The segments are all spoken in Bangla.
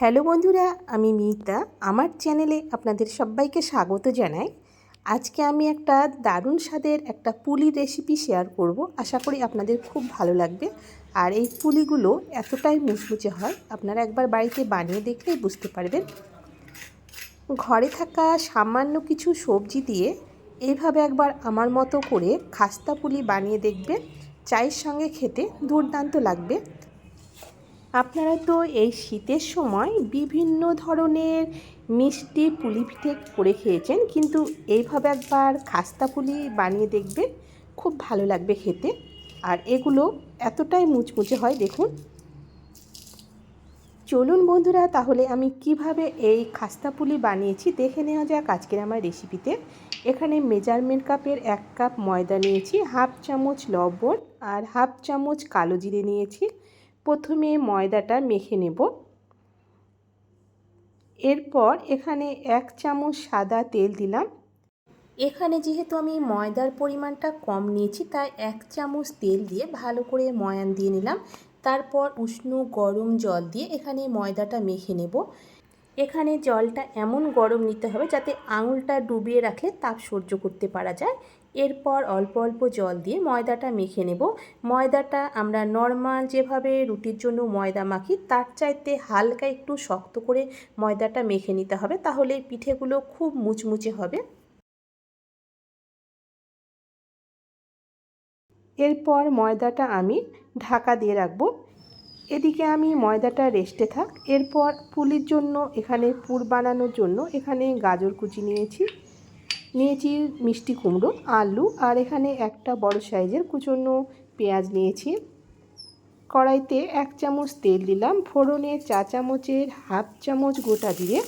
হ্যালো বন্ধুরা, আমি মিতা। আমার চ্যানেলে আপনাদের সবাইকে স্বাগত জানাই। আজকে আমি একটা দারুণ স্বাদের একটা পুলি রেসিপি শেয়ার করব। আশা করি আপনাদের খুব ভালো লাগবে। আর এই পুলিগুলো এতটাই মুচমুচে হয়, আপনারা একবার বাড়িতে বানিয়ে দেখলেই বুঝতে পারবেন। ঘরে থাকা সামান্য কিছু সবজি দিয়ে এইভাবে একবার আমার মতো করে খাস্তা পুলি বানিয়ে দেখবেন। চায়ের সঙ্গে খেতে দুর্দান্ত লাগবে। আপনারা তো এই শীতের সময় বিভিন্ন ধরনের মিষ্টি পুলি পিঠে করে খেয়েছেন, কিন্তু এইভাবে একবার খাস্তা পুলি বানিয়ে দেখবেন খুব ভালো লাগবে খেতে। আর এগুলো এতটাই মুচমুচে হয়, দেখুন। চলুন বন্ধুরা, তাহলে আমি কীভাবে এই খাস্তা পুলি বানিয়েছি দেখে নেওয়া যাক আজকের আমার রেসিপিতে। এখানে মেজারমেন্ট কাপের এক কাপ ময়দা নিয়েছি, হাফ চামচ লবণ আর হাফ চামচ কালো জিরে নিয়েছি। প্রথমে ময়দাটা মেখে নেব। এরপর এখানে এক চামচ সাদা তেল দিলাম। এখানে যেহেতু আমি ময়দার পরিমাণটা কম নিয়েছি, তাই এক চামচ তেল দিয়ে ভালো করে ময়ান দিয়ে নিলাম। তারপর উষ্ণ গরম জল দিয়ে এখানে ময়দাটা মেখে নেব। এখানে জলটা এমন গরম নিতে হবে যাতে আঙুলটা ডুবিয়ে রাখলে তাপ সহ্য করতে পারা যায়। এরপর অল্প অল্প জল দিয়ে ময়দাটা মেখে নেব। ময়দাটা আমরা নর্মাল যেভাবে রুটির জন্য ময়দা মাখি, তার চাইতে হালকা একটু শক্ত করে ময়দাটা মেখে নিতে হবে, তাহলে পিঠেগুলো খুব মুচমুচে হবে। এরপর ময়দাটা আমি ঢাকা দিয়ে রাখব। এদিকে আমি ময়দাটা রেস্টে থাক। এরপর পুলির জন্য, এখানে পুর বানানোর জন্য এখানে গাজর কুচি নিয়েছি। নিয়েছি মিষ্টি কুমড়ো, আলু, আর এখানে একটা বড় সাইজের কুচনো পেঁয়াজ নিয়েছি। কড়াইতে এক চামচ তেল দিলাম, ফোড়নে চা চামচের হাফ চামচ গোটা দিয়ে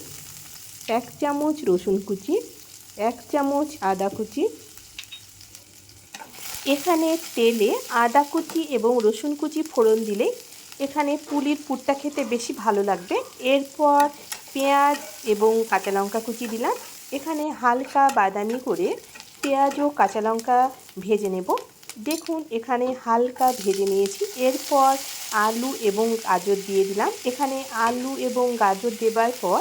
এক চামচ রসুন কুচি, এক চামচ আদা কুচি। এখানে তেলে আদা কুচি এবং রসুন কুচি ফোড়ন দিলে এখানে পুলির পুরটা খেতে বেশি ভালো লাগবে। এরপর পেঁয়াজ এবং কাঁচা লঙ্কা কুচি দিলাম। এখানে হালকা বাদামি করে পেঁয়াজ ও কাঁচা লঙ্কা ভেজে নেব। দেখুন, এখানে হালকা ভেজে নিয়েছি। এরপর আলু এবং গাজর দিয়ে দিলাম। এখানে আলু এবং গাজর দেবার পর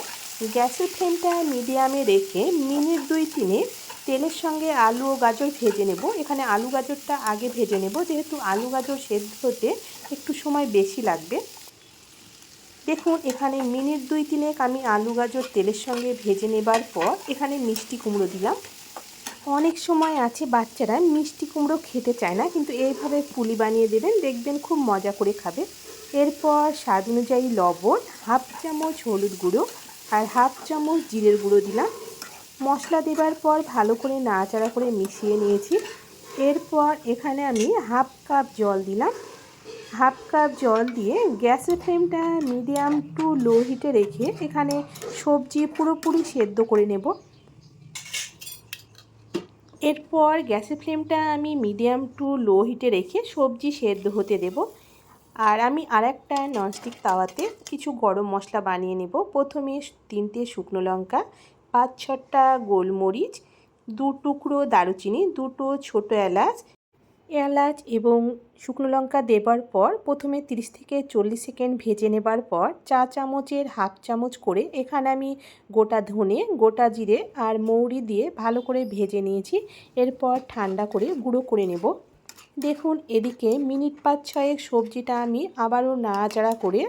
গ্যাসের ফ্লেমটা মিডিয়ামে রেখে মিনিট দুই তিনে তেলের সঙ্গে আলু ও গাজর ভেজে নেব। এখানে আলু গাজরটা আগে ভেজে নেব, যেহেতু আলু গাজর সেদ্ধ হতে একটু সময় বেশি লাগবে। দেখুন, এখানে মিনিট দুই তিনেক আমি আলু গাজর তেলের সঙ্গে ভেজে নেবার পর এখানে মিষ্টি কুমড়ো দিলাম। অনেক সময় আছে বাচ্চারা মিষ্টি কুমড়ো খেতে চায় না, কিন্তু এইভাবে পুলি বানিয়ে দেবেন, দেখবেন খুব মজা করে খাবে। এরপর স্বাদ অনুযায়ী লবণ, হাফ চামচ হলুদ গুঁড়ো আর হাফ চামচ জিরের গুঁড়ো দিলাম। মশলা দেবার পর ভালো করে নাড়াচাড়া করে মিশিয়ে নিয়েছি। এরপর এখানে আমি হাফ কাপ জল দিলাম। হাফ কাপ জল দিয়ে গ্যাসের ফ্লেমটা মিডিয়াম টু লো হিটে রেখে এখানে সবজি পুরোপুরি সেদ্ধ করে নেব। এরপর গ্যাসের ফ্লেমটা আমি মিডিয়াম টু লো হিটে রেখে সবজি সেদ্ধ হতে দেব। আর আমি আর একটা ননস্টিক তাওয়াতে কিছু গরম মশলা বানিয়ে নেব। প্রথমে তিনটে শুকনো লঙ্কা, পাঁচ ছটা গোলমরিচ, দু টুকরো দারুচিনি, দুটো ছোটো এলাচ এলাচ এবং শুকনো লঙ্কা দেবার পর প্রথমে 30 থেকে চল্লিশ সেকেন্ড ভেজে নেবার পর চা চামচের হাফ চামচ করে এখানে আমি গোটা ধনে, গোটা জিরে আর মৌরি দিয়ে ভালো করে ভেজে নিয়েছি। এরপর ঠান্ডা করে গুঁড়ো করে নেব। দেখুন, এদিকে মিনিট পাঁচ ছয়েক সবজিটা আমি আবারও নাড়াচাড়া করে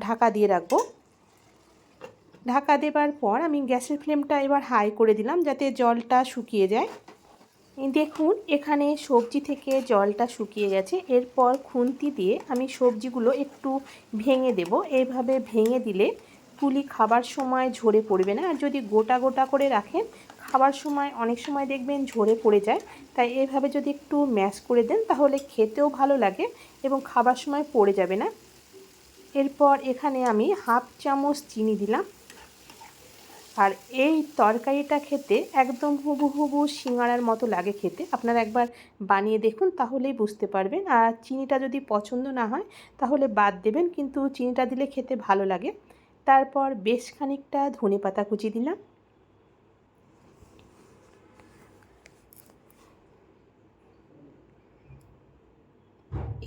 ঢাকা দিয়ে রাখব। ঢাকা দেবার পর আমি গ্যাসের ফ্লেমটা এবার হাই করে দিলাম যাতে জলটা শুকিয়ে যায়। দেখুন, এখানে সবজি থেকে জলটা শুকিয়ে গেছে। এরপর খুন্তি দিয়ে আমি সবজিগুলো একটু ভেঙে দেব। এইভাবে ভেঙে দিলে পুলি খাবার সময় ঝরে পড়বে না। আর যদি গোটা গোটা করে রাখেন, খাবার সময় অনেক সময় দেখবেন ঝরে পড়ে যায়। তাই এভাবে যদি একটু ম্যাশ করে দেন, তাহলে খেতেও ভালো লাগে এবং খাবার সময় পড়ে যাবে না। এরপর এখানে আমি হাফ চামচ চিনি দিলাম। আর এই তরকারিটা খেতে একদম হুবু হুবু সিঙাড়ার মতো লাগে খেতে। আপনারা একবার বানিয়ে দেখুন, তাহলেই বুঝতে পারবেন। আর চিনিটা যদি পছন্দ না হয়, তাহলে বাদ দেবেন, কিন্তু চিনিটা দিলে খেতে ভালো লাগে। তারপর বেশ খানিকটা ধনে পাতা কুচি দিলাম।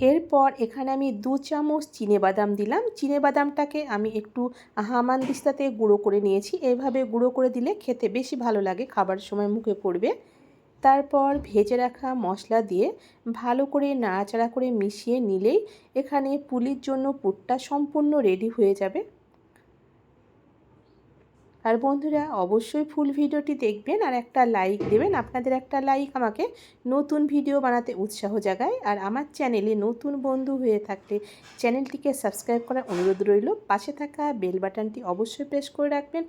এরপর এখানে আমি দু চামচ বাদাম দিলাম। বাদামটাকে আমি একটু হামান দিস্তাতে গুঁড়ো করে নিয়েছি। এভাবে গুঁড়ো করে দিলে খেতে বেশি ভালো লাগে, খাবার সময় মুখে পড়বে। তারপর ভেজে রাখা মশলা দিয়ে ভালো করে নাড়াচাড়া করে মিশিয়ে নিলেই এখানে পুলির জন্য পুরটা সম্পূর্ণ রেডি হয়ে যাবে। আর বন্ধুরা অবশ্যই ফুল ভিডিওটি দেখবেন আর একটা লাইক দেবেন। আপনাদের একটা লাইক আমাকে নতুন ভিডিও বানাতে উৎসাহ জাগায়। আর আমার চ্যানেলে নতুন বন্ধু হয়ে থাকলে চ্যানেলটিকে সাবস্ক্রাইব করার অনুরোধ রইল। পাশে থাকা বেল বাটনটি অবশ্যই প্রেস করে রাখবেন।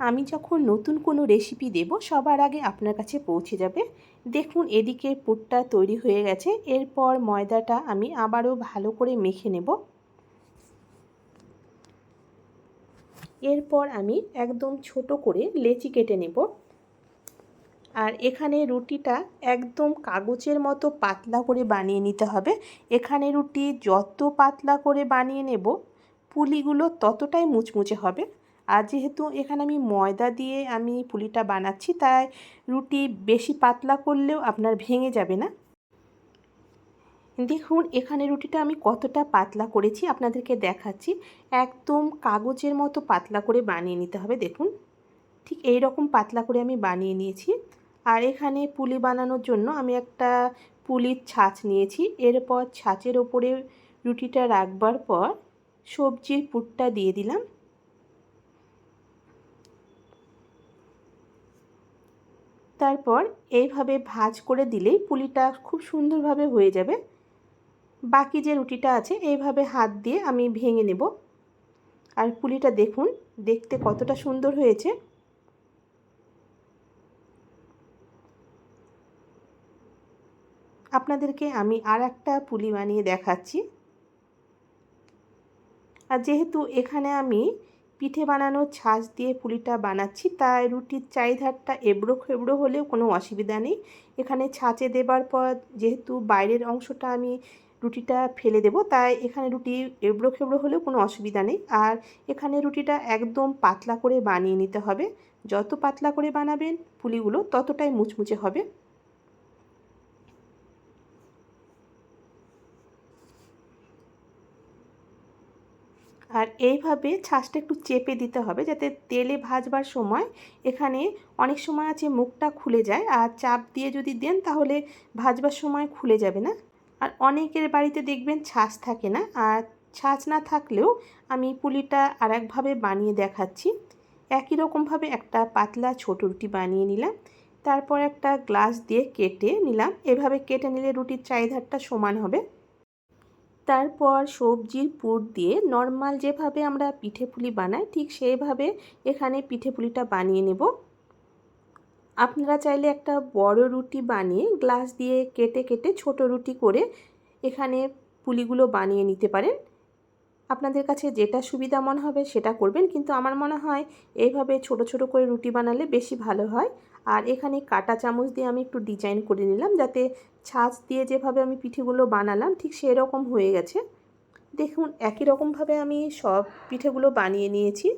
আমি যখন নতুন কোনো রেসিপি দেব, সবার আগে আপনার কাছে পৌঁছে যাবে। দেখুন এদিকে পুরটা তৈরি হয়ে গেছে। এরপর ময়দাটা আমি আবারও ভালো করে মেখে নেব। এরপর আমি একদম ছোট করে লেচি কেটে নেব। আর এখানে রুটিটা একদম কাগজের মতো পাতলা করে বানিয়ে নিতে হবে। এখানে রুটি যত পাতলা করে বানিয়ে নেব, পুলিগুলো ততটাই মুচমুচে হবে। আর যেহেতু এখানে আমি ময়দা দিয়ে আমি পুলিটা বানাচ্ছি, তাই রুটি বেশি পাতলা করলেও আপনার ভেঙে যাবে না। দেখুন, এখানে রুটিটা আমি কতটা পাতলা করেছি, আপনাদেরকে দেখাচ্ছি। একদম কাগজের মতো পাতলা করে বানিয়ে নিতে হবে, দেখুন। ঠিক এই রকম পাতলা করে আমি বানিয়ে নিয়েছি। আর এখানে পুলি বানানোর জন্য আমি একটা পুলির ছাঁচ নিয়েছি। এরপর ছাঁচের ওপরে রুটিটা রাখবার পর সবজির পুরটা দিয়ে দিলাম। তারপর এইভাবে ভাজ করে দিলেই পুলিটা খুব সুন্দরভাবে হয়ে যাবে। বাকি যে রুটিটা আছে, এইভাবে হাত দিয়ে আমি ভেঙে নেব। আর পুলিটা দেখুন, দেখতে কতটা সুন্দর হয়েছে। আপনাদেরকে আমি আর একটা পুলি বানিয়ে দেখাচ্ছি। আর যেহেতু এখানে আমি পিঠে বানানোর ছাঁচ দিয়ে পুলিটা বানাচ্ছি, তাই রুটির চাহিদারটা এবড়ো খেবড়ো হলেও কোনো অসুবিধা নেই। এখানে ছাঁচে দেবার পর যেহেতু বাইরের অংশটা আমি রুটিটা ফেলে দেব। তাই এখানে রুটি এবড়ো খেবড়ো হলেও কোনো অসুবিধা নেই। আর এখানে রুটিটা একদম পাতলা করে বানিয়ে নিতে হবে। যত পাতলা করে বানাবেন পুলিগুলো ততটাই মুচমুচে হবে। আর এইভাবে ছাঁচটা একটু চেপে দিতে হবে যাতে তেলে ভাজবার সময় এখানে অনেক সময় আছে মুখটা খুলে যায়। আর চাপ দিয়ে যদি দেন তাহলে ভাজবার সময় খুলে যাবে না। আর অনেকের বাড়িতে দেখবেন ছাঁচ থাকে না। আর ছাঁচ না থাকলেও আমি পুলিটা আর একভাবে বানিয়ে দেখাচ্ছি। একই রকমভাবে একটা পাতলা ছোট রুটি বানিয়ে নিলাম। তারপর একটা গ্লাস দিয়ে কেটে নিলাম। এভাবে কেটে নিলে রুটির চাহিদারটা সমান হবে। তারপর সবজির পুর দিয়ে নর্মাল যেভাবে আমরা পিঠে পুলি বানাই, ঠিক সেইভাবে এখানে পিঠে পুলিটা বানিয়ে নেব। আপনারা চাইলে একটা বড় রুটি বানিয়ে গ্লাস দিয়ে কেটে কেটে ছোট রুটি করে এখানে পুলিগুলো বানিয়ে নিতে পারেন। আপনাদের কাছে যেটা সুবিধা মনে হবে সেটা করবেন, কিন্তু আমার মনে হয় এইভাবে ছোট ছোট করে রুটি বানালে বেশি ভালো হয়। আর এখানে কাটা চামচ দিয়ে আমি একটু ডিজাইন করে নিলাম যাতে ছাঁচ দিয়ে যেভাবে আমি পিঠেগুলো বানালাম ঠিক সেরকম হয়ে গেছে। দেখুন, একই রকমভাবে আমি সব পিঠেগুলো বানিয়ে নিয়েছি।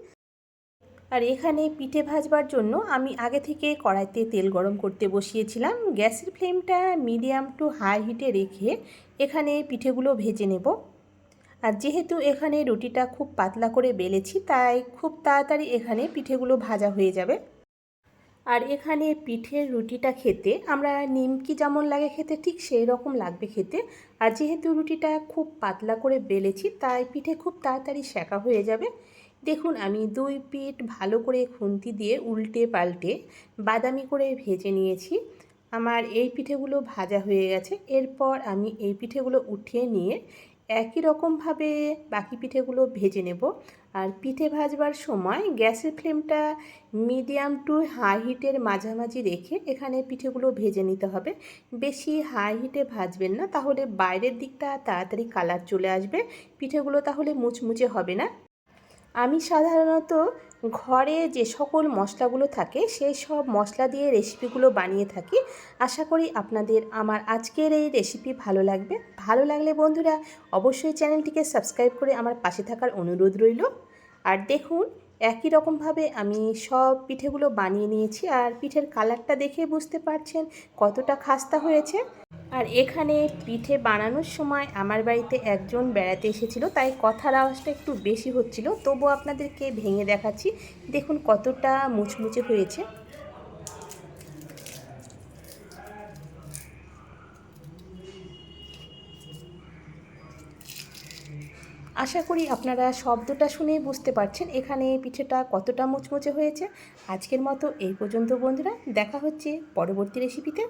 আর এখানে পিঠে ভাজবার জন্য আমি আগে থেকে কড়াইতে তেল গরম করতে বসিয়েছিলাম। গ্যাসের ফ্লেমটা মিডিয়াম টু হাই হিটে রেখে এখানে পিঠেগুলো ভেজে নেব। আর যেহেতু এখানে রুটিটা খুব পাতলা করে বেলেছি, তাই খুব তাড়াতাড়ি এখানে পিঠেগুলো ভাজা হয়ে যাবে। আর এখানে পিঠের রুটিটা খেতে আমরা নিমকি যেমন লাগে খেতে ঠিক সেই রকম লাগবে খেতে। আর যেহেতু রুটিটা খুব পাতলা করে বেলেছি, তাই পিঠে খুব তাড়াতাড়ি শেখা হয়ে যাবে। দেখুন, আমি দুই পিঠ ভালো করে খুন্তি দিয়ে উল্টে পাল্টে বাদামি করে ভেজে নিয়েছি। আমার এই পিঠেগুলো ভাজা হয়ে গেছে। এরপর আমি এই পিঠেগুলো উঠিয়ে নিয়ে একই রকমভাবে বাকি পিঠেগুলো ভেজে নেব। আর পিঠে ভাজবার সময় গ্যাসের ফ্লেমটা মিডিয়াম টু হাই হিটের মাঝামাঝি রেখে এখানে পিঠেগুলো ভেজে নিতে হবে। বেশি হাই হিটে ভাজবেন না, তাহলে বাইরের দিকটা তাড়াতাড়ি কালার চলে আসবে। পিঠেগুলো তাহলে মুচমুচে হবে না। আমি সাধারণত ঘরে যে সকল মশলাগুলো থাকে, সেই সব মশলা দিয়ে রেসিপিগুলো বানিয়ে থাকি। আশা করি আপনাদের আমার আজকের এই রেসিপি ভালো লাগবে। ভালো লাগলে বন্ধুরা অবশ্যই চ্যানেলটিকে সাবস্ক্রাইব করে আমার পাশে থাকার অনুরোধ রইল। আর দেখুন, একই রকমভাবে আমি সব পিঠেগুলো বানিয়ে নিয়েছি। আর পিঠের কালারটা দেখে বুঝতে পারছেন কতটা খাস্তা হয়েছে। আর এখানে পিঠে বানানোর সময় আমার বাড়িতে একজন বেড়াতে এসেছিল, তাই কথার আওয়াজটা একটু বেশি হচ্ছিল। তবু আপনাদেরকে ভেঙে দেখাচ্ছি। দেখুন কতটা মুচমুচে হয়েছে। আশা করি আপনারা শব্দটা শুনেই বুঝতে পারছেন এখানে পিঠেটা কতটা মুচমুচে হয়েছে। আজকের মতো এই পর্যন্ত বন্ধুরা, দেখা হচ্ছে পরবর্তী রেসিপিতে